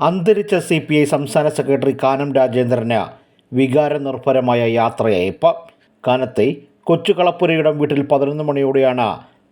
അന്തരിച്ച C P I സംസ്ഥാന secretary Kanam രാജേന്ദ്രന് വികാരനിർഭരമായ യാത്രയയപ്പ് കാനത്തെ കൊച്ചുകളപ്പുരയുടെ വീട്ടിൽ പതിനൊന്ന് മണിയോടെയാണ്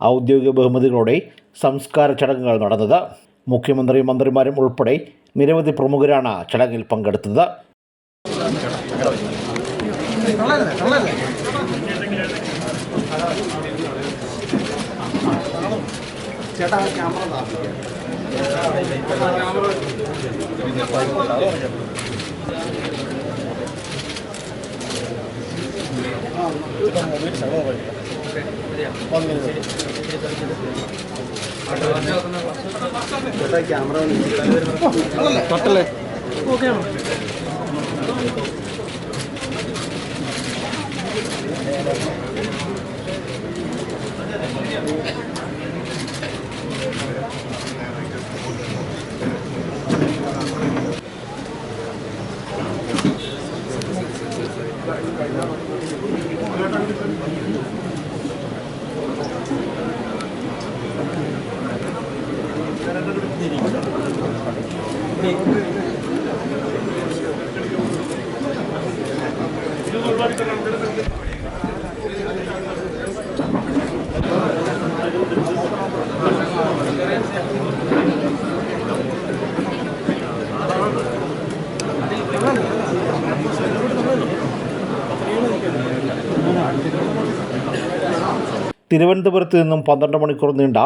ഔദ്യോഗിക ബഹുമതികളോടെ സംസ്കാര ചടങ്ങുകൾ നടന്നത്. മുഖ്യമന്ത്രി മന്ത്രിമാരും ഉൾപ്പെടെ നിരവധി പ്രമുഖരാണ് ചടങ്ങിൽ പങ്കെടുത്തത്. ക്യാമറ തൊട്ടല്ലേ ഓക്കെ തിരുവനന്തപുരത്ത് നിന്നും പന്ത്രണ്ട് മണിക്കൂർ നീണ്ട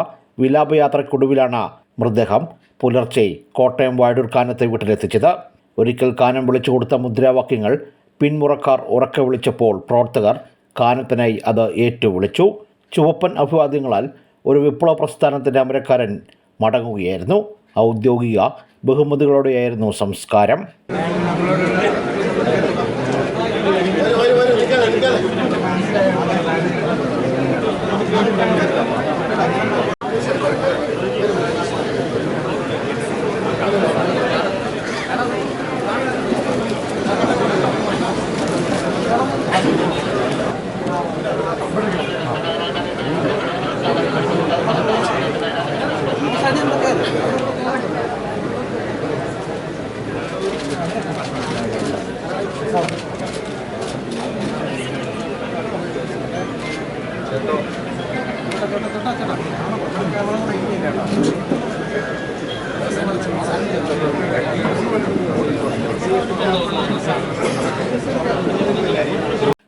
വിലാപയാത്രയ്ക്കൊടുവിലാണ് മൃതദേഹം. പുലർച്ചെ കോട്ടയം വാഴൂർ കാനത്തെ വീട്ടിലെത്തിച്ചത്. ഒരിക്കൽ കാനം വിളിച്ചു കൊടുത്ത മുദ്രാവാക്യങ്ങൾ പിന്മുറക്കാർ ഉറക്കെ വിളിച്ചപ്പോൾ പ്രവർത്തകർ കാനത്തിനായി അത് ഏറ്റുവിളിച്ചു. ചുവപ്പൻ അഭിവാദ്യങ്ങളാൽ ഒരു വിപ്ലവ പ്രസ്ഥാനത്തിന്റെ അമരക്കാരൻ മടങ്ങുകയായിരുന്നു. ഔദ്യോഗിക ബഹുമതികളോടെയായിരുന്നു സംസ്കാരം.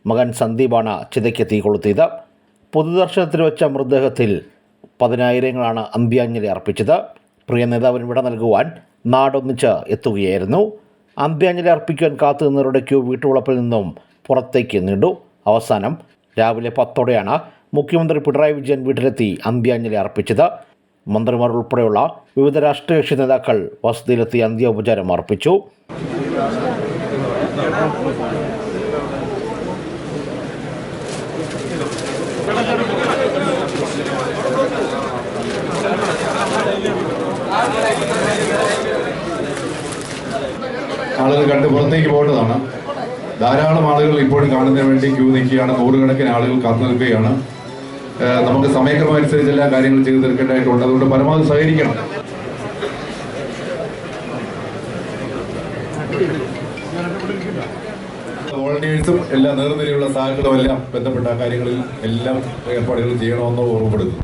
മകൻ സന്ദീപാണ് ചിതയ്ക്ക് തീ കൊളുത്തിയത്. പൊതുദർശനത്തിൽ വെച്ച മൃതദേഹത്തിൽ പതിനായിരങ്ങളാണ് അന്ത്യാഞ്ജലി അർപ്പിച്ചത്. പ്രിയ നേതാവിന് വിട നൽകുവാൻ നാടൊന്നിച്ച് എത്തുകയായിരുന്നു. അന്ത്യാഞ്ജലി അർപ്പിക്കാൻ കാത്തു നിന്നവരുടെ ക്യൂ വീട്ടുവളപ്പിൽ നിന്നും പുറത്തേക്ക് നീണ്ടു. അവസാനം രാവിലെ പത്തോടെയാണ് മുഖ്യമന്ത്രി പിണറായി വിജയൻ വീട്ടിലെത്തി അന്ത്യാഞ്ജലി അർപ്പിച്ചത്. മന്ത്രിമാർ ഉൾപ്പെടെയുള്ള വിവിധ രാഷ്ട്രീയ കക്ഷി നേതാക്കൾ വസതിയിലെത്തി അന്ത്യോപചാരം അർപ്പിച്ചു. ആളുകൾ കണ്ട് പുറത്തേക്ക് പോകേണ്ടതാണ്. ധാരാളം ആളുകൾ ഇപ്പോഴും കാണുന്നതിന് വേണ്ടി ക്യൂ നിൽക്കുകയാണ്. നൂറുകണക്കിന് ആളുകൾ കാത്തു നിൽക്കുകയാണ് നമുക്ക് സമയക്രമം അനുസരിച്ച് എല്ലാ കാര്യങ്ങളും ചെയ്തു തീർക്കേണ്ടതായിട്ടുണ്ട്. അതുകൊണ്ട് പരമാവധി സഹകരിക്കണം. വോളണ്ടിയേഴ്സും എല്ലാ നേർനിരയുള്ള സഹാക്കളും എല്ലാം ബന്ധപ്പെട്ട കാര്യങ്ങളിൽ എല്ലാം ഏർപ്പാടുകൾ ചെയ്യണമെന്ന് ഓർമ്മപ്പെടുന്നു.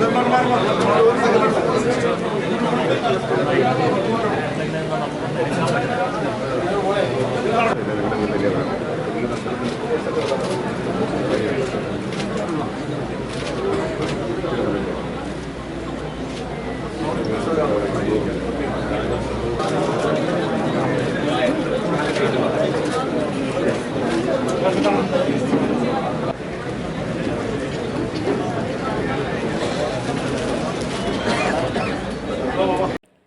no, no, no, no, no, no, no, no, no, no, no, no,